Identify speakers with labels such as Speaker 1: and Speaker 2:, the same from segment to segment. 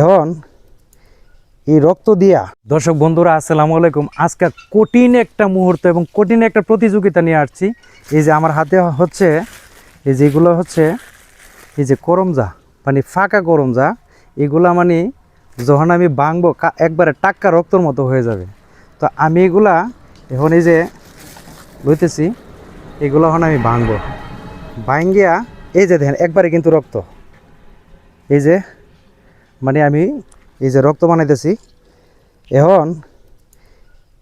Speaker 1: এখন এই রক্ত দিয়া। দর্শক বন্ধুরা, আসসালামু আলাইকুম। আজকে কঠিন একটা মুহূর্ত এবং কঠিন একটা প্রতিযোগিতা নিয়ে আসছি। এই যে আমার হাতে হচ্ছে, এই যেগুলো হচ্ছে, এই যে করমজা মানে ফাঁকা করমজা, এগুলা মানে যখন আমি কা- একবারে টাক্কা রক্তর মতো হয়ে যাবে। তো আমি এগুলা এখন এই যে লইতেছি, এগুলো এখন আমি ভাঙবো। ভাঙ্গিয়া, এই যে দেখেন, একবারে কিন্তু রক্ত। এই যে মানে আমি এই যে রক্ত বানাইতেছি, এখন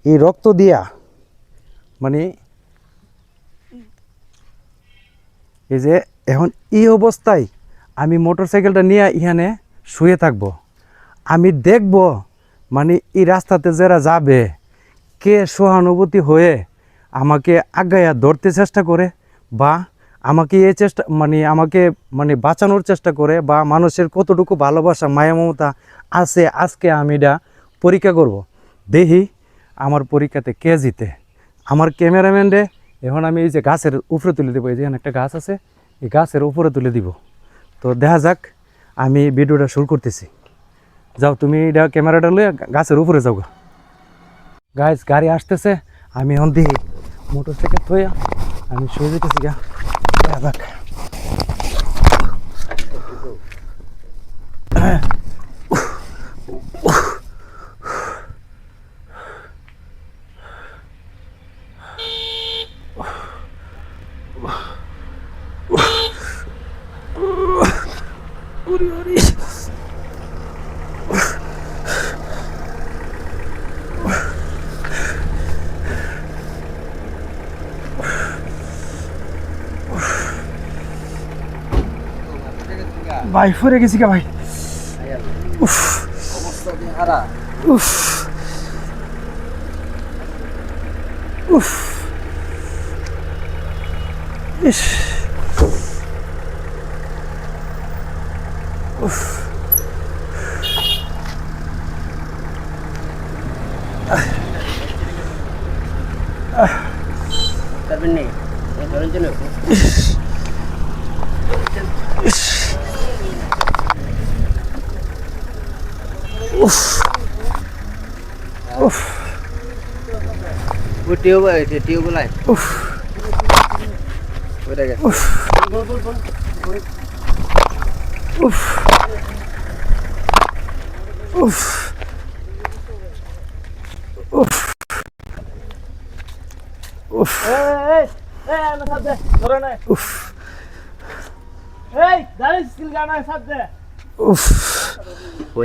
Speaker 1: এই রক্ত দিয়া মানে এই যে এখন এই অবস্থায় আমি মোটরসাইকেলটা নিয়ে ইহানে শুয়ে থাকব। আমি দেখব মানে এই রাস্তাতে যারা যাবে, কে সহানুভূতি হয়ে আমাকে আগায়া ধরতে চেষ্টা করে বা আমাকে এই চেষ্টা মানে আমাকে মানে বাঁচানোর চেষ্টা করে বা মানুষের কতটুকু ভালোবাসা, মায়া, মমতা আছে, আজকে আমি এটা পরীক্ষা করব। দেখি আমার পরীক্ষাতে কে জিতে। আমার ক্যামেরাম্যানরে এখন আমি এই যে গাছের উপরে তুলে দেবো, এই যে একটা গাছ আছে, এই গাছের উপরে তুলে দিব। তো দেখা যাক, আমি ভিডিওটা শুরু করতেছি। যাও, তুমি এটা ক্যামেরাটা লয়ে গাছের উপরে যাও গাছ গাড়ি আসতেছে, আমি এখন দিই মোটর সাইকেল থইয়া আমি শুয়ে যেতেছি গা। দেখা যাক ভাই ফুরে গেছি গা ভাই। উফ। উফ। উফ। ইস। উফ।
Speaker 2: পারবেন নি ধরেন জন্য
Speaker 1: উফ।
Speaker 2: ওই টিউব টিউব লাই
Speaker 1: উফ।
Speaker 2: ওইটা গেছে।
Speaker 1: উফ। উফ। উফ। উফ। উফ। উফ। উফ।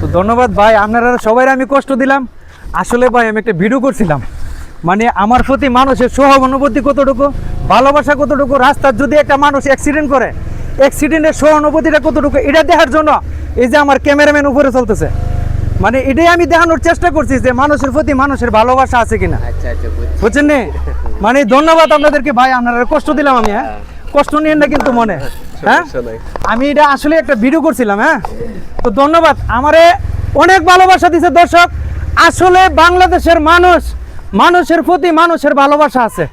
Speaker 1: তো ধন্যবাদ ভাই আপনারা সবাই আমি কষ্ট দিলাম। আসলে ভাই আমি একটা ভিডিও করছিলাম। মানে আমার প্রতি মানুষের সহানুভূতি কতটুকু ভালোবাসা কতটুকু রাস্তার যদি একটা মানুষ অ্যাক্সিডেন্ট করে অ্যাক্সিডেন্টের সহানুভূতিটা কতটুকু এটা দেখার জন্য এই যে আমার ক্যামেরাম্যান উপরে চলতেছে। মানে এটাই আমি দেখানোর চেষ্টা করছি যে মানুষের প্রতি মানুষের ভালোবাসা আছে কিনা।
Speaker 2: আচ্ছা আচ্ছা
Speaker 1: বুঝছেন মানে ধন্যবাদ আপনাদেরকে ভাই আপনারা কষ্ট দিলাম আমি হ্যাঁ। কষ্ট নিয়েন না কিন্তু মনে। হ্যাঁ? আমি এটা আসলে একটা ভিডিও করছিলাম হ্যাঁ? তো ধন্যবাদ আমারে অনেক ভালোবাসা দিছে দর্শক। আসলে বাংলাদেশের মানুষ মানুষের প্রতি মানুষের ভালোবাসা আছে।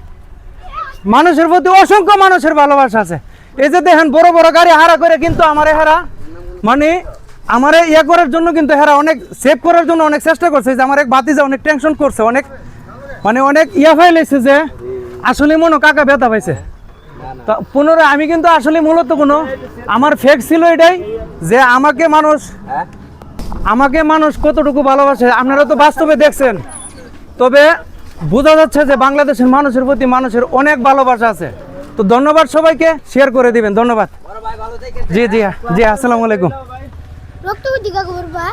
Speaker 1: মানুষের প্রতি অসংখ্য মানুষের ভালোবাসা আছে। এই যে দেখেন বড় বড় গাড়ি হারা করে কিন্তু আমারে হারা। মানে আমারে ইয়া করার জন্য কিন্তু হেরা অনেক সেভ করার জন্য অনেক চেষ্টা করছে। যে আমার এক বাতিজা অনেক টেনশন করছে অনেক মানে অনেক ইয়া ফাইলেছে যে আসলে মনে কাকা ব্যথা পাইছে। তা পুনরায় আমি কিন্তু আসলে মূলত কোনো আমার ফেক ছিল এটাই যে আমাকে মানুষ
Speaker 2: হ্যাঁ?
Speaker 1: আমাকে মানুষ কতটুকু ভালোবাসে আপনারা তো বাস্তবে দেখছেন। তবে বোঝা যাচ্ছে যে বাংলাদেশের মানুষের প্রতি মানুষের অনেক ভালোবাসা আছে। তো ধন্যবাদ সবাইকে শেয়ার করে দিবেন ধন্যবাদ। জি জি জি আসসালামু আলাইকুম।
Speaker 3: রক্ত দিকা করবা